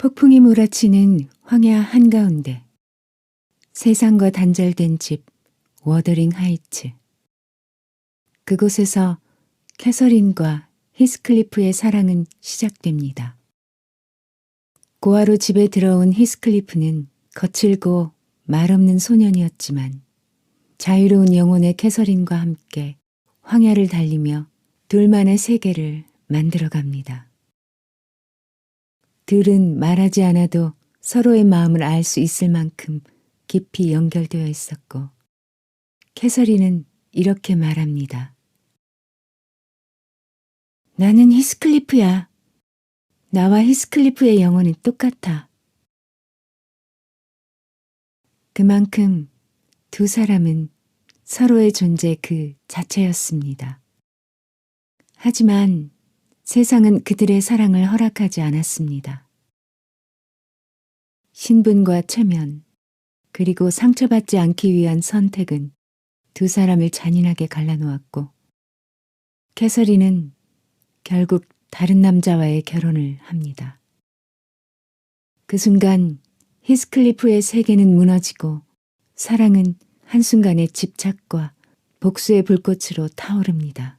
폭풍이 몰아치는 황야 한가운데 세상과 단절된 집 워더링 하이츠 그곳에서 캐서린과 히스클리프의 사랑은 시작됩니다. 고아로 집에 들어온 히스클리프는 거칠고 말없는 소년이었지만 자유로운 영혼의 캐서린과 함께 황야를 달리며 둘만의 세계를 만들어갑니다. 둘은 말하지 않아도 서로의 마음을 알 수 있을 만큼 깊이 연결되어 있었고 캐서린은 이렇게 말합니다. 나는 히스클리프야. 나와 히스클리프의 영혼은 똑같아. 그만큼 두 사람은 서로의 존재 그 자체였습니다. 하지만 세상은 그들의 사랑을 허락하지 않았습니다. 신분과 체면, 그리고 상처받지 않기 위한 선택은 두 사람을 잔인하게 갈라놓았고, 캐서린은 결국 다른 남자와의 결혼을 합니다. 그 순간 히스클리프의 세계는 무너지고 사랑은 한순간의 집착과 복수의 불꽃으로 타오릅니다.